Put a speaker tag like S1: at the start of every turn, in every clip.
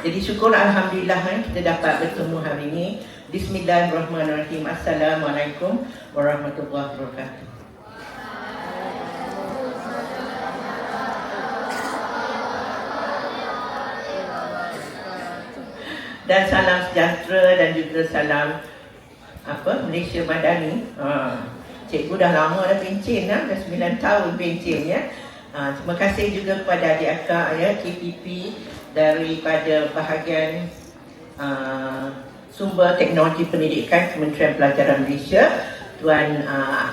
S1: Jadi syukur Alhamdulillah eh, kita dapat bertemu hari ini. Bismillahirrahmanirrahim. Assalamualaikum warahmatullahi wabarakatuh. Dan salam sejahtera dan juga salam apa Malaysia Madani. Ha, cikgu dah lama dah pencen lah, dah 9 tahun pencen ya. Ha, terima kasih juga kepada adik akak ya KPP daripada bahagian uh, sumber teknologi pendidikan Kementerian Pelajaran Malaysia Tuan uh,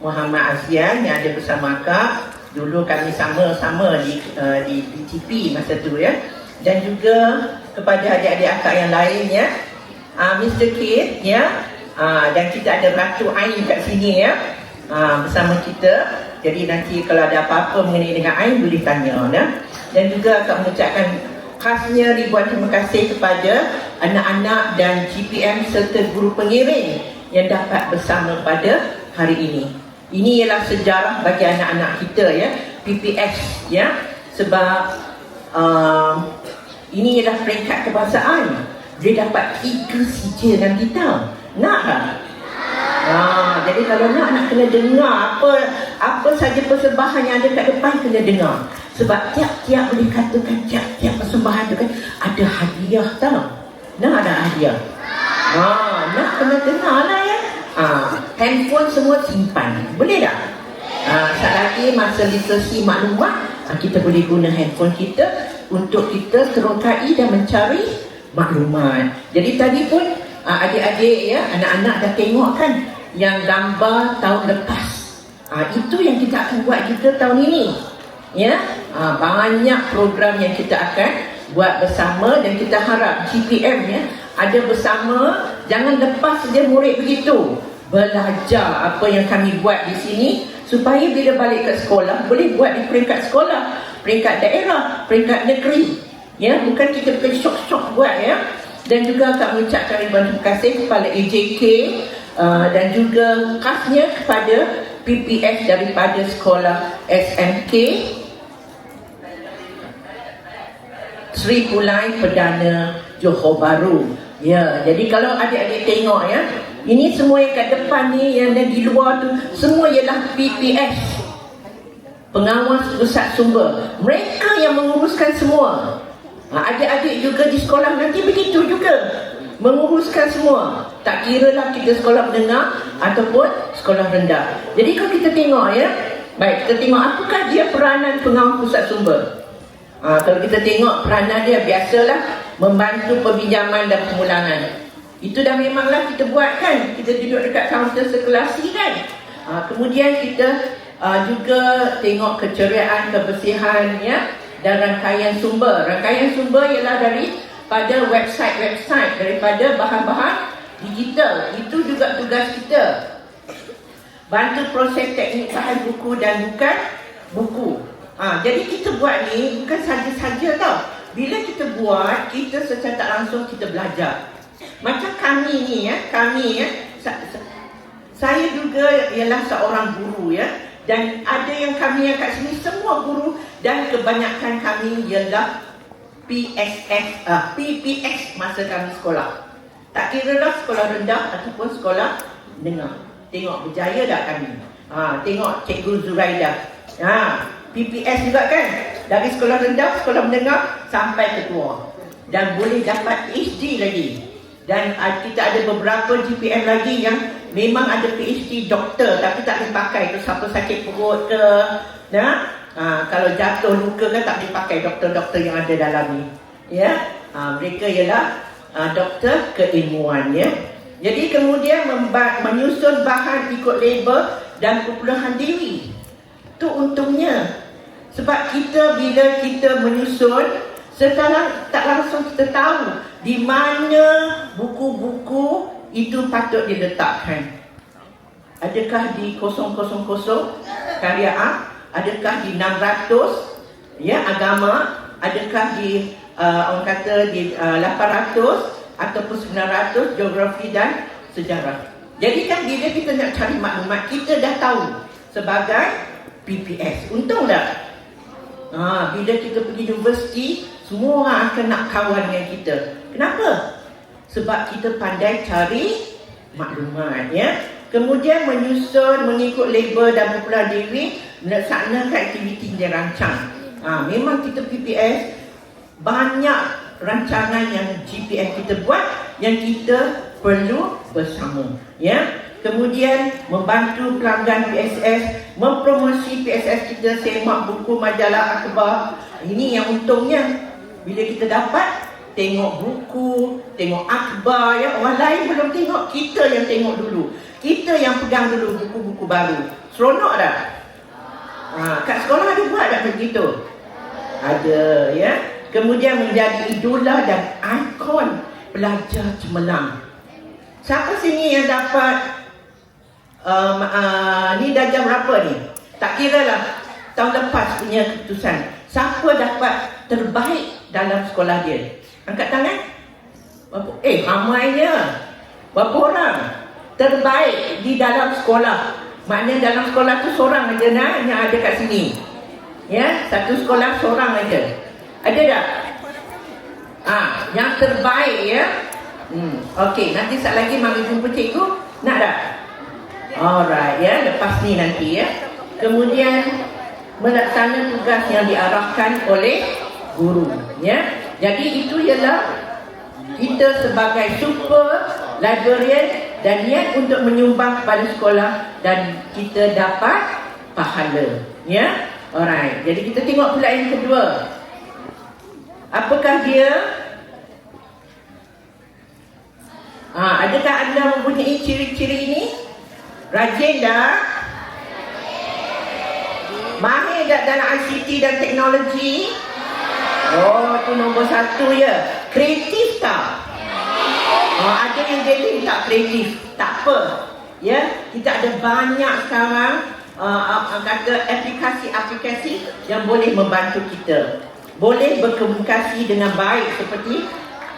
S1: Muhammad Azian yang ada bersama akak dulu kami sama-sama di, uh, di BTP masa tu ya. Dan juga kepada adik-adik akak yang lain ya. Uh, Mr. Kate ya. Uh, dan kita ada Ratu Ain kat sini ya. Uh, bersama kita jadi nanti kalau ada apa-apa mengenai dengan Ain boleh tanya ya dan juga akan mengucapkan khasnya ribuan terima kasih kepada anak-anak dan GPM serta guru pengiring yang dapat bersama pada hari ini. Ini ialah sejarah bagi anak-anak kita ya, PPS ya, sebab uh, ini ialah peringkat kebangsaan. Dia dapat tiga sijil dan kita. Nak tak? Ha, jadi kalau nak nak kena dengar apa apa saja persembahan yang ada kat depan kena dengar. Sebab tiap-tiap boleh katakan tiap-tiap persembahan tu kan ada hadiah tau. Nak ada hadiah? Ha, nak kena dengar lah ya. Ha, handphone semua simpan. Boleh tak? Ha, sekali lagi masa literasi maklumat, kita boleh guna handphone kita untuk kita terokai dan mencari maklumat. Jadi tadi pun adik-adik ya, anak-anak dah tengok kan yang gambar tahun lepas. Ha, itu yang kita akan buat kita tahun ini. Ya? Ha, banyak program yang kita akan buat bersama dan kita harap GPM ya ada bersama. Jangan lepas saja murid begitu. Belajar apa yang kami buat di sini supaya bila balik ke sekolah boleh buat di peringkat sekolah peringkat daerah peringkat negeri. Ya bukan kita pergi syok-syok buat ya. Dan juga akan mengucapkan terima kasih kepada AJK uh, dan juga khasnya kepada PPS daripada sekolah SMK Sri Pulai Perdana Johor Bahru. Ya, jadi kalau adik-adik tengok ya, ini semua yang kat depan ni yang di luar tu semua ialah PPS. Pengawas Pusat Sumber. Mereka yang menguruskan semua. Ha, adik-adik juga di sekolah nanti begitu juga. Menguruskan semua. Tak kira lah kita sekolah menengah ataupun sekolah rendah. Jadi kalau kita tengok ya, baik kita tengok apakah dia peranan pengawas pusat sumber. Ha, kalau kita tengok peranan dia biasalah membantu peminjaman dan pemulangan. Itu dah memanglah kita buat kan. Kita duduk dekat kaunter sekelasi kan. Ha, kemudian kita uh, juga tengok keceriaan, kebersihan ya dan rangkaian sumber. Rangkaian sumber ialah dari pada website-website daripada bahan-bahan digital. Itu juga tugas kita. Bantu proses teknik bahan buku dan bukan buku. Ha, jadi kita buat ni bukan saja-saja tau. Bila kita buat, kita secara tak langsung kita belajar. Macam kami ni ya, kami ya, sa- sa- saya juga ialah seorang guru ya. Dan ada yang kami yang kat sini semua guru dan kebanyakan kami ialah PSS, uh, PPS masa kami sekolah. Tak kira lah sekolah rendah ataupun sekolah menengah. Tengok berjaya tak kami. Ha, tengok Cikgu Zuraidah. Ha, PPS juga kan dari sekolah rendah, sekolah menengah sampai ketua dan boleh dapat PhD lagi dan uh, kita ada beberapa GPM lagi yang memang ada PhD doktor tapi tak boleh pakai tu siapa sakit perut ke nah uh, kalau jatuh luka kan tak boleh pakai doktor-doktor yang ada dalam ni. Ya? Uh, mereka ialah uh, doktor keilmuan ya. Jadi kemudian memba- menyusun bahan ikut label dan kepuluhan diri. Tu untungnya sebab kita bila kita menyusun sekarang tak langsung kita tahu di mana buku-buku itu patut diletakkan. Adakah di 000 karya A? Adakah di 600 ya agama? Adakah di uh, orang kata di uh, 800 ataupun 900 geografi dan sejarah? Jadi kan bila kita nak cari maklumat kita dah tahu sebagai PPS. Untung tak? Ha, bila kita pergi universiti, semua orang akan nak kawan dengan kita. Kenapa? Sebab kita pandai cari maklumat ya. Kemudian menyusun, mengikut label dan mempunyai diri, melaksanakan aktiviti yang dirancang. Ha, memang kita PPS banyak rancangan yang GPM kita buat yang kita perlu bersama. Ya. Kemudian membantu pelanggan PSS, mempromosi PSS kita semak buku majalah akhbar. Ini yang untungnya bila kita dapat tengok buku, tengok akhbar ya. Orang lain belum tengok, kita yang tengok dulu. Kita yang pegang dulu buku-buku baru. Seronok dah. Ha, kat sekolah ada buat tak begitu? Ada ya. Kemudian menjadi idola dan ikon pelajar cemerlang. Siapa sini yang dapat um, uh, ni dah jam berapa ni? Tak kira lah tahun lepas punya keputusan. Siapa dapat terbaik dalam sekolah dia? Angkat tangan. Berapa? Eh, ramainya. Berapa orang? Terbaik di dalam sekolah. Maknanya dalam sekolah tu seorang aja nah yang ada kat sini. Ya, satu sekolah seorang aja. Ada tak? Ah, yang terbaik ya. Hmm, okey, nanti sat lagi mari jumpa cikgu. Nak tak? Alright ya, lepas ni nanti ya. Kemudian melaksanakan tugas yang diarahkan oleh guru ya. Jadi itu ialah kita sebagai super librarian dan niat untuk menyumbang kepada sekolah dan kita dapat pahala ya. Alright. Jadi kita tengok pula yang kedua. Apakah dia? Ah, adakah anda mempunyai ciri-ciri ini? Rajin dah? Mahir tak dalam ICT dan teknologi? Oh, tu nombor satu ya. Kreatif tak? Oh, ada yang jadi tak kreatif. Tak apa. Ya, kita ada banyak sekarang uh, uh, kata aplikasi-aplikasi yang boleh membantu kita. Boleh berkomunikasi dengan baik seperti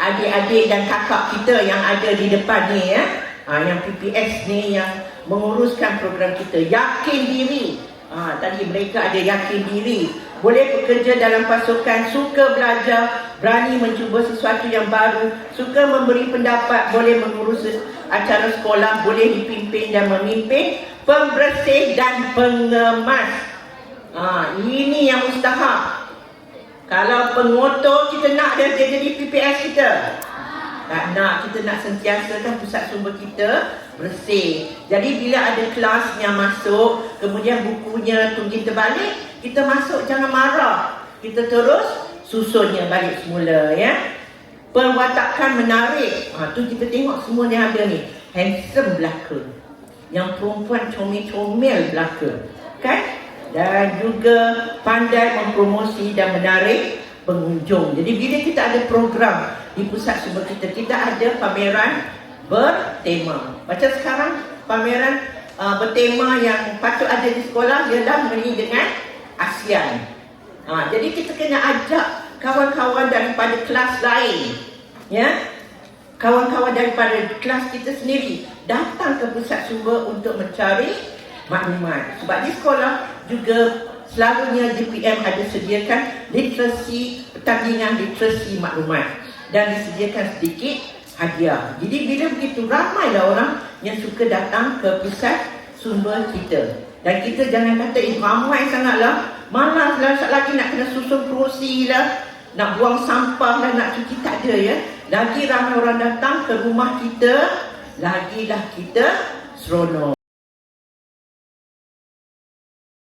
S1: adik-adik dan kakak kita yang ada di depan ni ya. Ha, yang PPS ni yang menguruskan program kita. Yakin diri. Ha, tadi mereka ada yakin diri. Boleh bekerja dalam pasukan, suka belajar, berani mencuba sesuatu yang baru, suka memberi pendapat, boleh mengurus acara sekolah, boleh dipimpin dan memimpin, pembersih dan pengemas. Ha, ini yang mustahak. Kalau pengotor kita nak dia jadi PPS kita. Tak nak, kita nak sentiasa kan pusat sumber kita bersih. Jadi bila ada kelas yang masuk, kemudian bukunya tunggu terbalik, kita masuk jangan marah. Kita terus susunnya balik semula ya. Perwatakan menarik. Ha, tu kita tengok semua yang ada ni. Handsome belaka. Yang perempuan comel-comel belaka. Kan? Dan juga pandai mempromosi dan menarik pengunjung. Jadi bila kita ada program di pusat sumber kita, kita ada pameran bertema. Macam sekarang pameran uh, bertema yang patut ada di sekolah ialah mengenai dengan ASEAN. Ha, jadi kita kena ajak kawan-kawan daripada kelas lain. Ya, kawan-kawan daripada kelas kita sendiri datang ke pusat sumber untuk mencari maklumat. Sebab di sekolah juga selalunya DPM ada sediakan literasi, pertandingan literasi maklumat dan disediakan sedikit hadiah. Jadi bila begitu ramailah orang yang suka datang ke pusat sumber kita. Dan kita jangan kata eh ramai sangatlah, malaslah sat lagi nak kena susun kerusi lah, nak buang sampah lah, nak cuci tak ada ya. Lagi ramai orang datang ke rumah kita, lagilah kita seronok.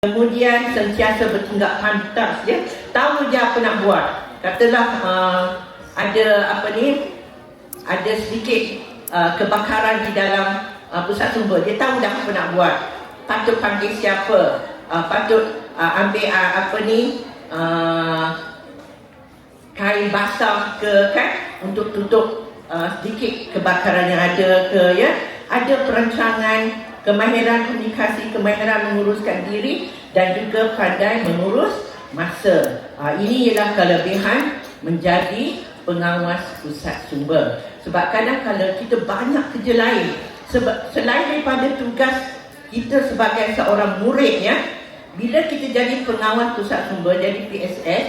S1: Kemudian sentiasa bertindak pantas ya. Tahu je apa nak buat. Katalah uh, ada apa ni? Ada sedikit uh, kebakaran di dalam uh, pusat sumber. Dia tahu dah apa nak buat. Patut panggil siapa? Uh, patut uh, ambil uh, apa ni? Uh, kain basah ke kan untuk tutup uh, sedikit kebakaran yang ada ke ya. Ada perancangan kemahiran komunikasi, kemahiran menguruskan diri dan juga pandai mengurus masa. Ha, ini ialah kelebihan menjadi pengawas pusat sumber. Sebab kadang kadang kita banyak kerja lain. Sebab selain daripada tugas kita sebagai seorang murid ya, bila kita jadi pengawas pusat sumber, jadi PSS,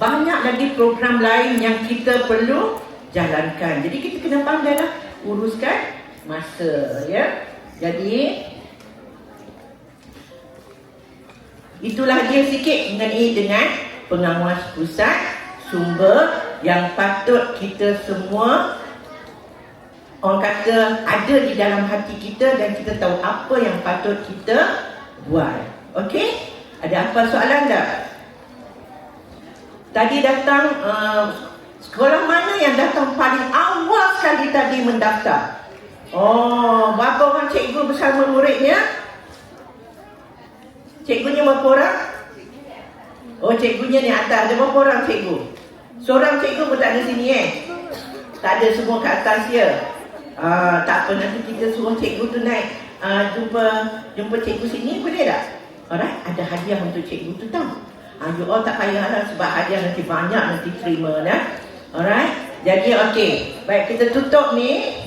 S1: banyak lagi program lain yang kita perlu jalankan. Jadi kita kena pandai lah uruskan masa ya. Jadi itulah dia sikit mengenai dengan pengawas pusat sumber yang patut kita semua orang kata ada di dalam hati kita dan kita tahu apa yang patut kita buat. Okey? Ada apa soalan tak? Tadi datang uh, sekolah mana yang datang paling awal sekali tadi mendaftar? Oh, berapa orang cikgu bersama muridnya? Cikgunya berapa orang? Oh, cikgunya ni atas. Ada berapa orang cikgu? Seorang cikgu pun tak ada sini eh? Tak ada semua kat atas dia. Ah, tak apa nanti kita suruh cikgu tu naik uh, jumpa jumpa cikgu sini boleh tak? Alright, ada hadiah untuk cikgu tu tau. Ah, you all tak payahlah sebab hadiah nanti banyak nanti terima nah. Alright. Jadi okey. Baik kita tutup ni.